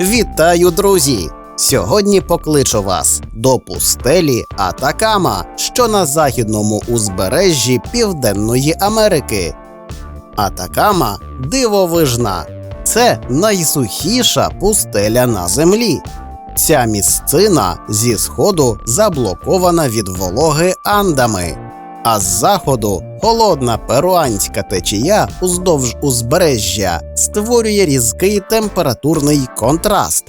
Вітаю, друзі! Сьогодні покличу вас до пустелі Атакама, що на західному узбережжі Південної Америки. Атакама дивовижна. Це найсухіша пустеля на землі. Ця місцина зі сходу заблокована від вологи андами, а з заходу холодна перуанська течія уздовж узбережжя створює різкий температурний контраст.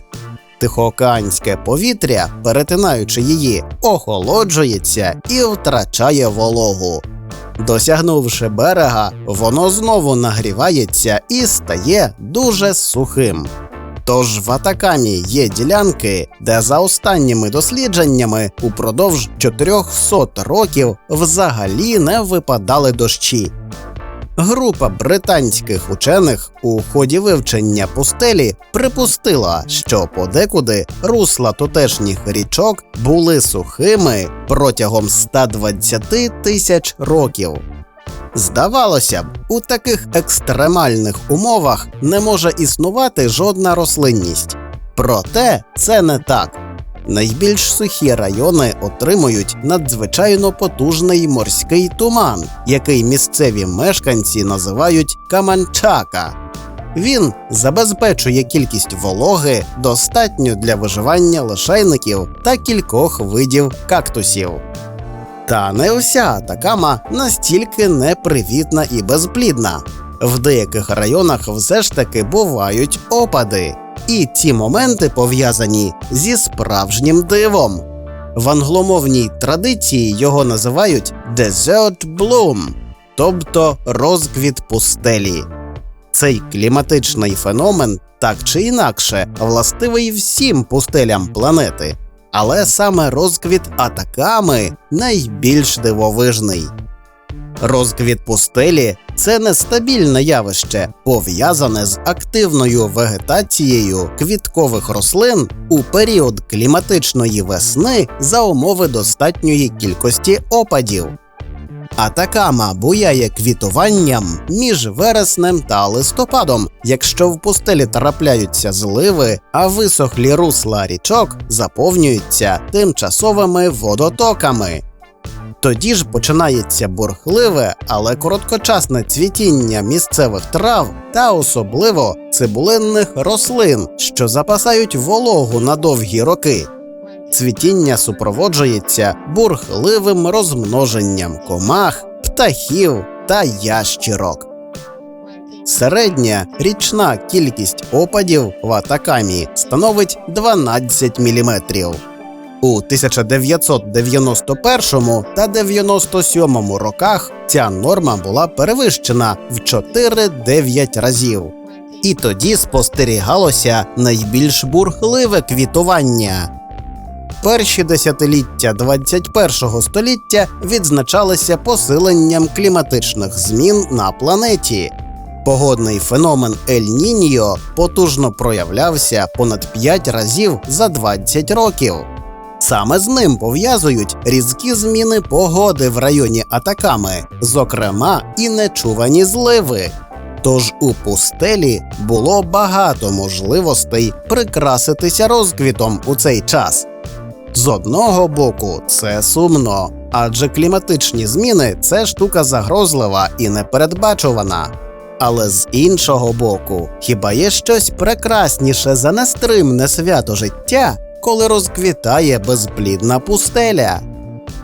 Тихоокеанське повітря, перетинаючи її, охолоджується і втрачає вологу. Досягнувши берега, воно знову нагрівається і стає дуже сухим. Тож в Атакамі є ділянки, де за останніми дослідженнями упродовж 400 років взагалі не випадали дощі. Група британських учених у ході вивчення пустелі припустила, що подекуди русла тутешніх річок були сухими протягом 120 тисяч років. Здавалося б, у таких екстремальних умовах не може існувати жодна рослинність. Проте це не так. Найбільш сухі райони отримують надзвичайно потужний морський туман, який місцеві мешканці називають каманчака. Він забезпечує кількість вологи достатньо для виживання лишайників та кількох видів кактусів. Та не вся Атакама настільки непривітна і безплідна. В деяких районах все ж таки бувають опади, і ці моменти пов'язані зі справжнім дивом. В англомовній традиції його називають Desert Bloom, тобто розквіт пустелі. Цей кліматичний феномен так чи інакше властивий всім пустелям планети, але саме розквіт Атаками найбільш дивовижний. Розквіт пустелі це нестабільне явище, пов'язане з активною вегетацією квіткових рослин у період кліматичної весни за умови достатньої кількості опадів. Атакама буяє квітуванням між вереснем та листопадом, якщо в пустелі трапляються зливи, а висохлі русла річок заповнюються тимчасовими водотоками. Тоді ж починається бурхливе, але короткочасне цвітіння місцевих трав та особливо цибулинних рослин, що запасають вологу на довгі роки. Цвітіння супроводжується бурхливим розмноженням комах, птахів та ящірок. Середня річна кількість опадів в Атакамі становить 12 мм. У 1991 та 97 роках ця норма була перевищена в 4-9 разів. І тоді спостерігалося найбільш бурхливе квітування. Перші десятиліття 21 століття відзначалися посиленням кліматичних змін на планеті. Погодний феномен Ель-Ніньо потужно проявлявся понад 5 разів за 20 років. Саме з ним пов'язують різкі зміни погоди в районі Атаками, зокрема і нечувані зливи. Тож у пустелі було багато можливостей прикраситися розквітом у цей час. З одного боку, це сумно, адже кліматичні зміни це штука загрозлива і непередбачувана. Але з іншого боку, хіба є щось прекрасніше за нестримне свято життя, коли розквітає безплідна пустеля?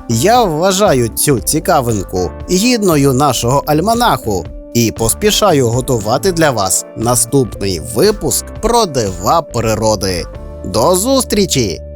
Я вважаю цю цікавинку гідною нашого альманаху і поспішаю готувати для вас наступний випуск про дива природи. До зустрічі!